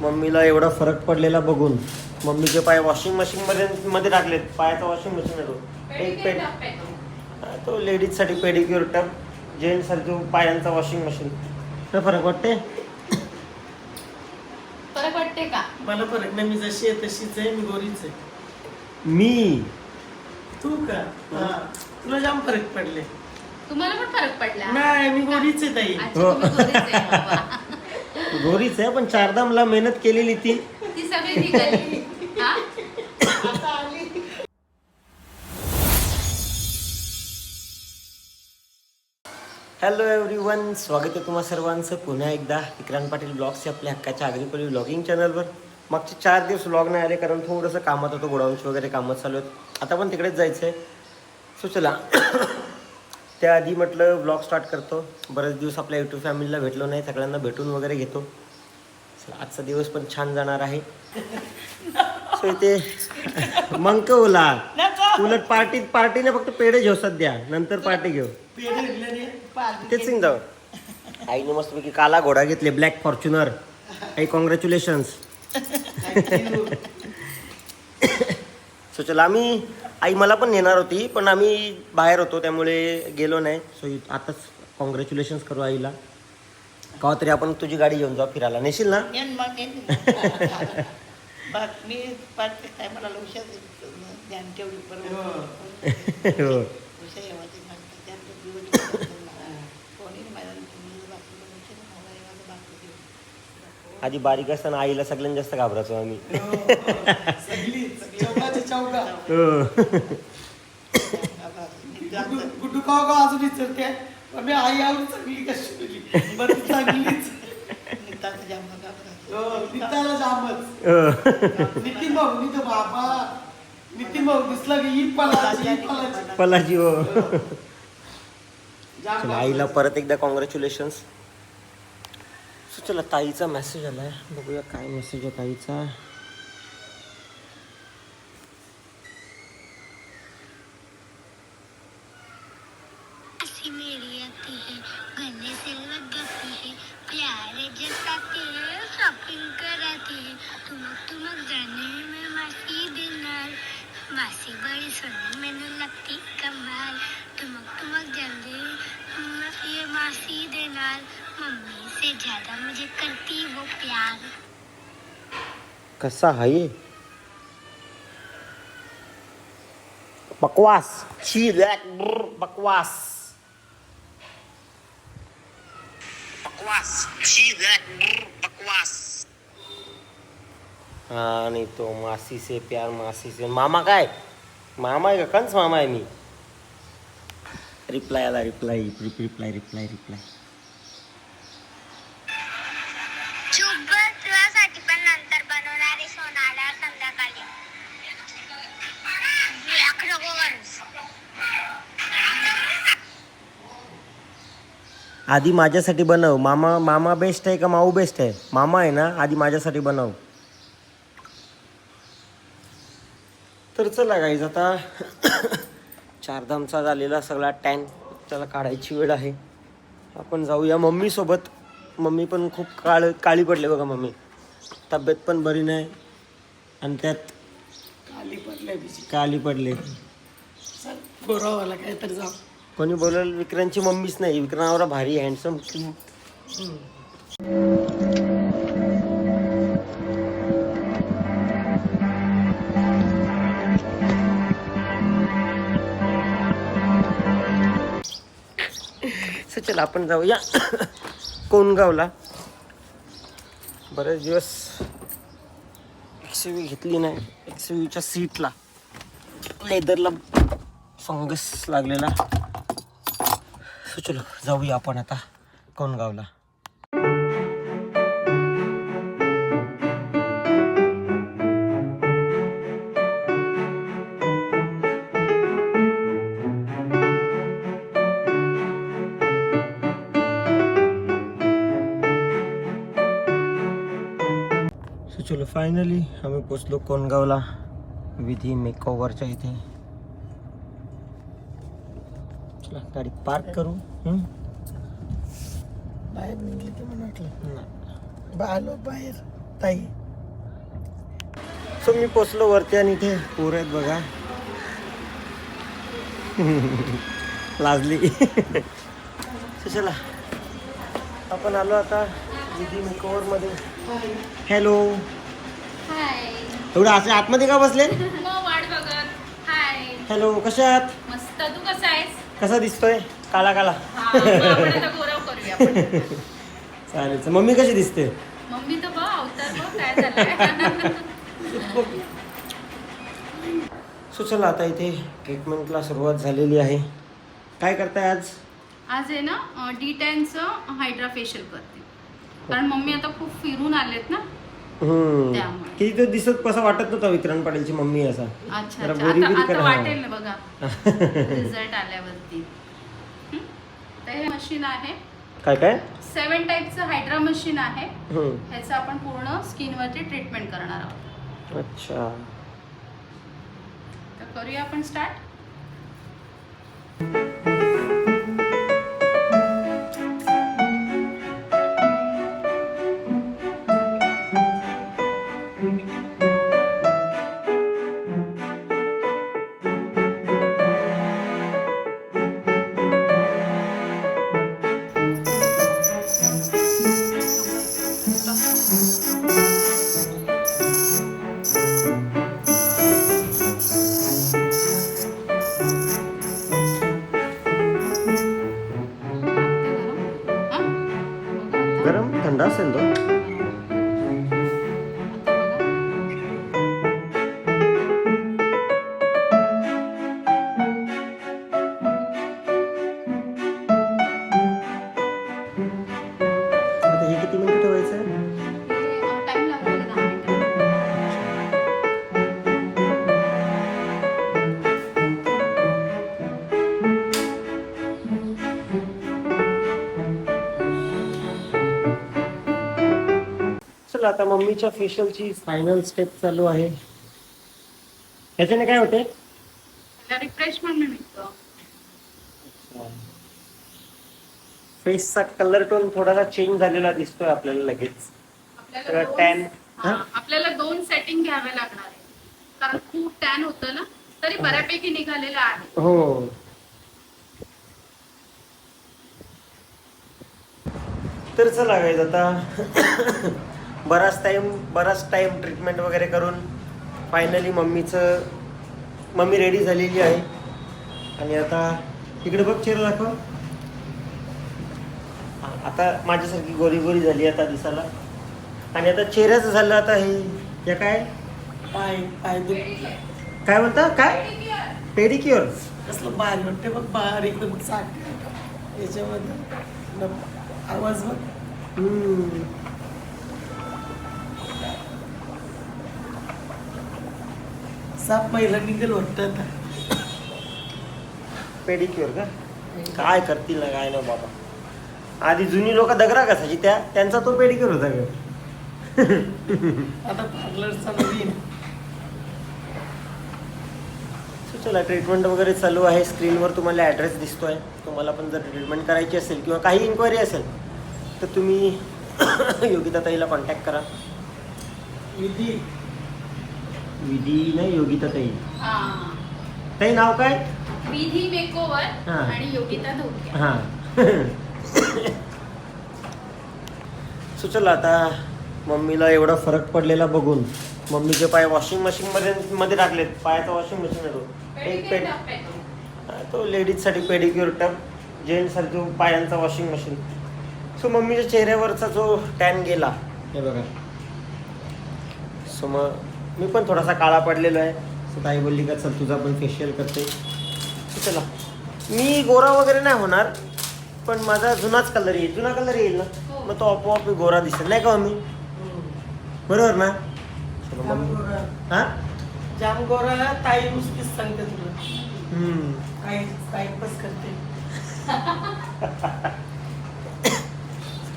मम्मीला एवढा फरक पडलेला बघून मम्मीचे पाय वॉशिंग मशीन मध्ये मध्ये टाकलेत. पायाचा वॉशिंग मशीन आहे तो. एक पेड तो. लेडीजसाठी पेडिक्युअर टप जेंट्ससाठी तो पायांचा वॉशिंग मशीन तर फरक वाटते फरक वाटते का? मला फरक नाही मी जशी आहे तशीच आहे मी गोरीच आहे. मी? तू का? हा. तुला जाम फरक पडले. तुम्हाला पण फरक पडला? नाही मी गोरीच आहे ताई. गोरीच आहे पण चारदामला मेहनत केलेली ती. ती सगळी निघाली. हा? हॅलो एव्हरी वन स्वागत आहे तुम्हा सर्वांचं पुन्हा एकदा विक्रांत पाटील ब्लॉग्स आपल्या हक्काच्या आग्रीपल्ली ब्लॉगिंग चॅनलवर मागचे चार दिवस व्लॉग नाही आले कारण थोडंसं कामात होतं गोडाऊनची वगैरे कामं चालू आहेत. आता पण तिकडेच जायचं आहे सो चला. त्याआधी म्हटलं ब्लॉग स्टार्ट करतो. बरेच दिवस आपल्या यूट्यूब फॅमिलीला भेटलो नाही सगळ्यांना भेटून वगैरे घेतो. आजचा दिवस पण छान जाणार आहे. सो इथे मंक ओला. उलट पार्टीत पार्टीने फक्त पेढे घेऊ सध्या नंतर पार्टी घेऊ. तेच जाऊ आईने मस्तपैकी काला घोडा घेतले ब्लॅक फॉर्च्युनर आई कॉंग्रॅच्युलेशन्स सो चला आम्ही आई मला पण नेणार होती पण आम्ही बाहेर होतो त्यामुळे गेलो नाही. सो आताच कॉंग्रॅच्युलेशन्स करू आईला. केव्हा तरी आपण तुझी गाडी घेऊन जाऊ फिरायला. नेशील ना? येन मग येन. टायमाला लक्षात ध्यान ठेवली हो. आधी बारीक असताना आईला सगळ्यांत जास्त घाबरायचो आम्ही. हो. गुड्डू- गुड्डू का अजून विचारते पण मी आई आवडी चांगली कशी केली बरं चांगलीच. निताचं जाम नका बरं. निताला जामच. हो. नितीन भाऊ नित बाबा. नितीन भाऊ दिसला की ही पलाची ही पलाची. हो. आईला परत एकदा कॉंग्रॅच्युलेशन्स सो चला ताईचा मेसेज आलाय. बघूया काय मेसेज आहे ताईचा. मासी बड़ी सुनने मैंने लगती कमाल। तुमक तुमक जल्दी ये मासी दिनार मम्मी से ज्यादा मुझे करती वो प्यार। कसा ये? बकवास। छी रॅक बकवास। बकवास शी रॅक बकवास। हा आणि तो मासी से प्यार मासी से। मामा काय मामा आहे का? कंच मामा आहे मी रिप्लाय आला रिप्लाय रिप्लाय रिप्लाय रिप्लाय. आधी माझ्यासाठी बनव. मामा मामा बेस्ट आहे का? माऊ बेस्ट आहे? मामा आहे ना? आधी माझ्यासाठी बनव. तर चला गाईज आता चारधामचा झालेला सगळा टॅन त्याला काढायची वेळ आहे. आपण जाऊया मम्मीसोबत मम्मी पण खूप काळ काळी पडले बघा मम्मी. तब्येत पण बरी नाही. आणि त्यात खाली पडलंय बिजी काली पडले. चल गोरावाला काहीतरी जाऊ. कोणी बोलेल विक्रांतची मम्मीच नाही. विक्रांतवरा भारी हँडसम चला आपण जाऊया कोणगावला बरेच दिवस एक्सवी घेतली नाही. एक्सवीच्या सीटला. लेदरला फंगस लागलेला. सो चलो जाऊया आपण आता कोणगावला फायनली आम्ही पोचलो कोणगावला विधी मेकओव्हरच्या इथे. चला गाडी पार्क करू? बाहेर निघले की मला वाटलं. नाही. बा- आलो बाहेर. ताई. सो मी पोचलो वरती आणि इथे पोरं आहेत बघा. लाजली. चला. आपण आलो आता दिदी मेकओवर मध्ये. हॅलो एवढं असे आतमध्ये का बसले? मग वाट बघत. हाय हॅलो कशा आहात? मस्त. तू कसा आहेस? कसा दिसतोय? काला काला. हा, मग आपण आता गौरव करूया आपण. चालेल मम्मी कशी दिसते? मम्मी तर बघ अवतार बघ काय झालंय. सो चला आता इथे ट्रीटमेंटला सुरुवात झालेली आहे. काय करताय आज? आज आहे ना डी टेनचं हायड्रा फेशियल करते. कारण मम्मी आता खूप फिरून आलेत ना. त्यामुळे. किती तो दिसत कसं वाटत नव्हता वितरण पाटीलची मम्मी असा. अच्छा जरा अच्छा. बोरी आता बिरी आता करा. वाटेल ना बघा. रिझल्ट आल्यावरती. हं? तर हे मशीन आहे. काय काय? सेवन टाईपचं हायड्रा मशीन आहे. हम्म. ह्याचं आपण पूर्ण स्किनवरती ट्रीटमेंट करणार आहोत. अच्छा. तर करूया आपण स्टार्ट मम्मीच्या फेशियलची फायनल स्टेप चालू आहे. ह्याच्याने काय होते त्याला रिफ्रेशमेंट मिळतं फेसचा कलर टोन थोडासा चेंज झालेला दिसतोय आपल्याला लगेच. तर हा, आपल्याला दोन सेटिंग घ्यावे लागणार आहे. कारण खूप टॅन होतं ना तरी बऱ्यापैकी निघालेलं आहे. हो. तर चला गाईज आता बराच टाइम बराच टाइम ट्रीटमेंट वगैरे करून फायनली मम्मीचं मम्मी रेडी झालेली आहे. आणि आता इकडे बघ चेहरा दाखव. आता माझ्यासारखी गोरी गोरी झाली आता दिसायला. आणि आता चेहऱ्याचं झालं आता हे या काय? पाय पाय काय म्हणता? काय? पेडिक्युअर कसलं बाहेर वाटते बघ बाहेर एकदम साठ याच्यामध्ये आवाज बघ. साप पहिला निघेल वाटतं आता. पेडिक्युअर का? काय करतील ना काय ना बाबा. आधी जुनी लोक दगरा कसायची त्या त्यांचा तो पेडिक्युअर होता का? आता पार्लरचा नवीन चला ट्रीटमेंट वगैरे चालू आहे. स्क्रीनवर तुम्हाला ॲड्रेस दिसतोय. तुम्हाला पण जर ट्रीटमेंट करायची असेल किंवा काही इन्क्वायरी असेल तर तुम्ही योगिता ताईला कॉन्टॅक्ट करा. विधी. विधी नाही योगिता ताई. हा. ताई नाव काय? विधी मेकोवर हा. आणि योगिता धोके. हां. सुचला आता मम्मीला एवढा फरक पडलेला बघून मम्मीचे पाय वॉशिंग मशीन मध्ये मध्ये टाकलेत. पायाचा वॉशिंग मशीन आहे तो. एक पेड हा, तो लेडीजसाठी पेडिक्युअर टब जेंट्ससाठी पायांचा वॉशिंग मशीन सो मम्मीच्या चेहऱ्यावरचा जो टॅन गेला हे बघा. सो मग मी पण थोडासा काळा पडलेलो आहे. सो ताई बोलली का चल तुझा पण फेशियल करते. चला. मी गोरा वगैरे नाही होणार पण माझा जुनाच कलर येईल. जुना कलर येईल ना? हो. मग तो आपोआप मी गोरा दिसेल. नाही का मम्मी? बरोबर ना? चलो मम्मी. हा? जाम गोरा ताई नुसतीच सांगते तुला. ताई करते.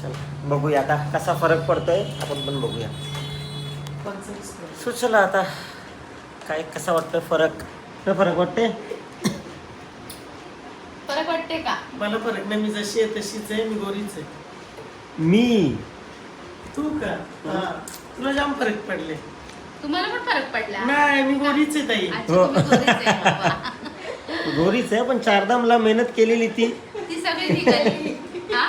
चला बघूया आता कसा फरक पडतोय आपण पण बघूया. सुचला आता. काय कसा वाटतं फरक? काय फरक वाटते फरक वाटते का? मला फरक नाही मी जशी आहे तशीच आहे मी गोरीच आहे. मी? तू का? हा. तुला जाम फरक पडले. तुम्हाला पण फरक पडला? नाही मी गोडीच आहे ताई. हो. गोरेच आहे. गोरीच पण चारधामला मेहनत केलेली ती. ती सगळी हा?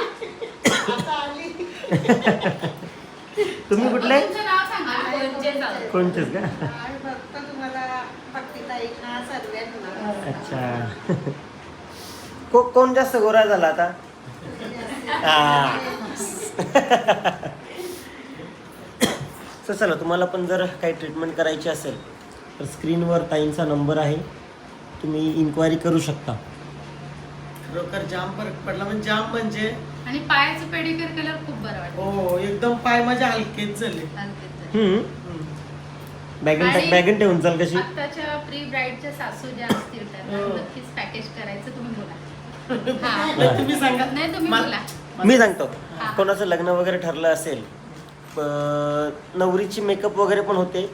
तुम्ही कुठले तुमचं नाव सांगा कोणचे चालेल. कोणतेच का? अच्छा. को कोण जास्त गोरा झाला आता? हा. तर चला तुम्हाला पण जर काही ट्रीटमेंट करायची असेल तर स्क्रीनवर ताईंचा नंबर आहे. तुम्ही इन्क्वायरी करू शकता. खरोखर जाम फरक पडला. म्हणजे जाम म्हणजे? आणि पायाचं पेडिक्युअर केल्यावर खूप बरं वाटतं. हो एकदम पाय माझे हलकेच झाले. हलकेच हम्म. बॅगन आणि- बॅगन ठेवून चाल कशी? आत्ताच्या प्री ब्राईडच्या सासू ज्या असतील त्यांना हो. नक्कीच पॅकेज करायचं तुम्ही बोला. हा. नाही, तुम्ही सांगा. नाही तुम्ही मला- बोला. मी सांगतो. हा. कोणाचं लग्न वगैरे ठरलं असेल प- नवरीची मेकअप वगैरे पण होते.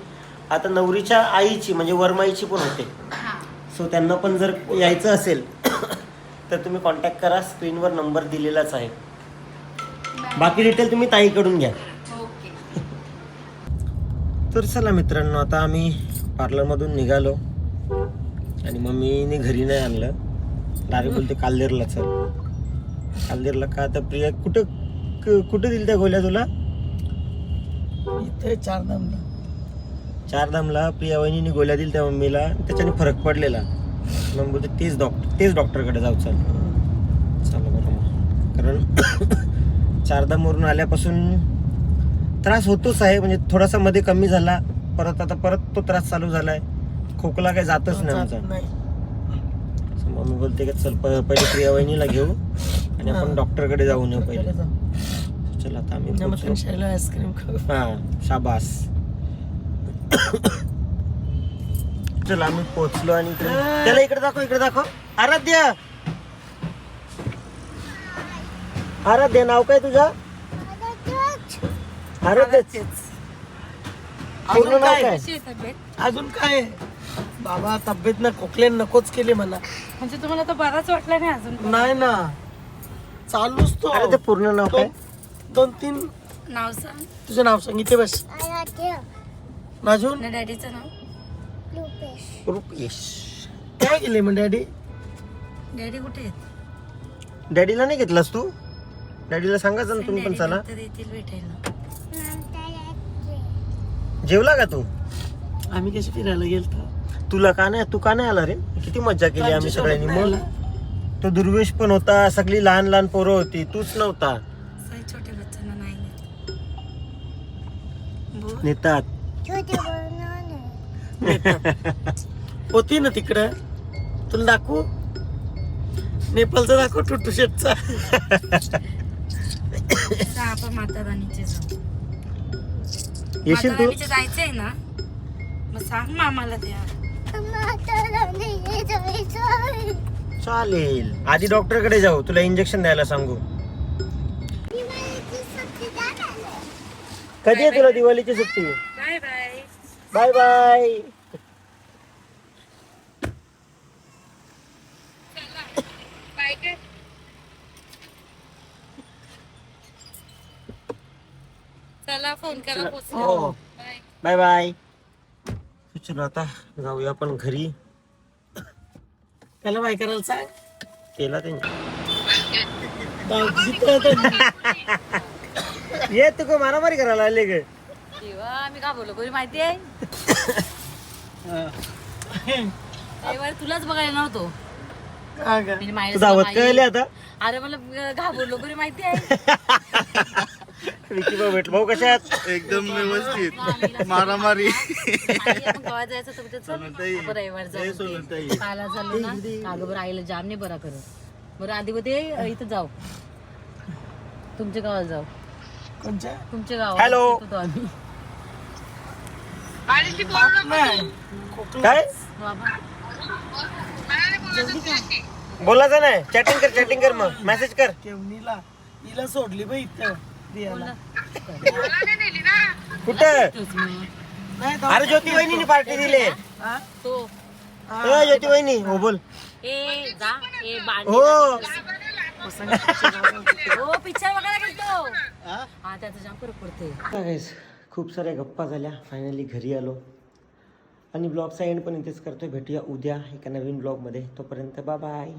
आता नवरीच्या आईची म्हणजे वरमाईची पण होते. हा. सो त्यांना पण जर यायचं असेल तर तुम्ही कॉन्टॅक्ट करा. स्क्रीनवर नंबर दिलेलाच आहे. बाकी डिटेल तुम्ही ताईकडून घ्या. तर चला मित्रांनो आता आम्ही पार्लरमधून निघालो. आणि मम्मीने घरी नाही आणलं. डायरेक्ट बोलते काल्देरला चल. काल्देरला का? आता प्रिया कुठं कुठं दिल त्या गोळ्या तुला? इथे चार दामला चारधामला प्रिया वहिनीने गोळ्या दिल त्या मम्मीला. त्याच्याने फरक पडलेला. मग बोलते तेच डॉक्टर तेच डॉक्टरकडे जाऊ चल. चला बरं मग. कारण चारधामवरून आल्यापासून त्रास होतोच आहे म्हणजे थोडासा मध्ये कमी झाला परत आता परत तो त्रास चालू झालाय. खोकला काही जातच नाही आमचा. मम्मी बोलते की चल पहिले प्रिया वहिनीला घेऊ आणि आपण हा. डॉक्टरकडे जाऊन येऊ पहिले. चल आता आम्ही आईस्क्रीम हा शाबास. चला आम्ही पोहोचलो आणि इकडे त्याला इकडे दाखव इकडे दाखव. आराध्य! आराध्य नाव काय तुझं? पूर्ण अजून काय? अजून काय? बाबा तब्येत ना खोकले नकोच केले मला. म्हणजे तुम्हाला तो बराच वाटला नाही अजून नाही ना. चालूच तो. आराध्य पूर्ण नाव काय? दोन- दोन तीन. नाव सांग. तुझं नाव सांग इथे बस. अजून ना डॅडीचं नाव? रुपेश. काय केले मग डॅडी? डॅडी कुठे आहेत? डॅडीला नाही घेतलास तू? डॅडीला सांगायचं ना तुम्ही पण चला. नंतर येतील भेटायला. जेवला का तू? आम्ही कशी फिरायला गेलतो? तुला का नाही तू का नाही आला रे? किती मज्जा केली आम्ही सगळ्यांनी नाही मग? तो दुर्वेश पण होता सगळी लहान लहान पोरं होती तूच नव्हता. साई छोट्या बच्चांना नाही नेत. बोल. नेतात. होती ना तिकडं? तुला दाखवू? नेपाळचा दाखव टुटू शेटचा. माता राणीचे जाऊ. येशील तू? राणीचे जायचंय ना. मग सांग मामाला त्या चालेल. आधी डॉक्टरकडे जाऊ. तुला इंजेक्शन द्यायला सांगू. कधी आहे तुला दिवाळीची सुट्टी? Bye bye. बाय बाय काय चला फोन करा हो. बाय बाय चलो आता जाऊया आपण घरी. त्याला बाय करायला सांग? केला त्यांनी. ये तू का मारामारी करायला आले ग. आम्ही का बोललो कोणी माहिती आहे? तुलाच बघायला नव्हतो? म्हणजे कळले आता? अरे मला घाबरलो. कोणी माहिती आहे? विकी भाऊ भेट भाऊ कशात एकदम व्यवस्थित. मारामारी. गावात जायचं चल. आपण रविवार जाऊ. ना. का बरं आईला जाम नाही बरा करत. बरं आधी ते इथं जाऊ. तुमच्या गावाला जाऊ. कोणच्या? तुमच्या गावात Hello. येतो आम्ही. नाही. काय? बाबा. बोलायचं नाही. चॅटिंग कर चॅटिंग कर मग. मेसेज कर. केवणीला. हिला सोडली बाई इथं. प्रियाला. कुठं? अरे ज्योती वहिनी पार्टी दिली. हा? तो. ए, ज्योती वहिनी हो बोल. ए जा. ए बांडी हो. हो पिक्चर हा? त्याचा जाम फरक खूप साऱ्या गप्पा झाल्या. फायनली घरी आलो. आणि ब्लॉगचा एंड पण इथेच करतोय. भेटूया उद्या एका नवीन ब्लॉगमध्ये तोपर्यंत बा बाय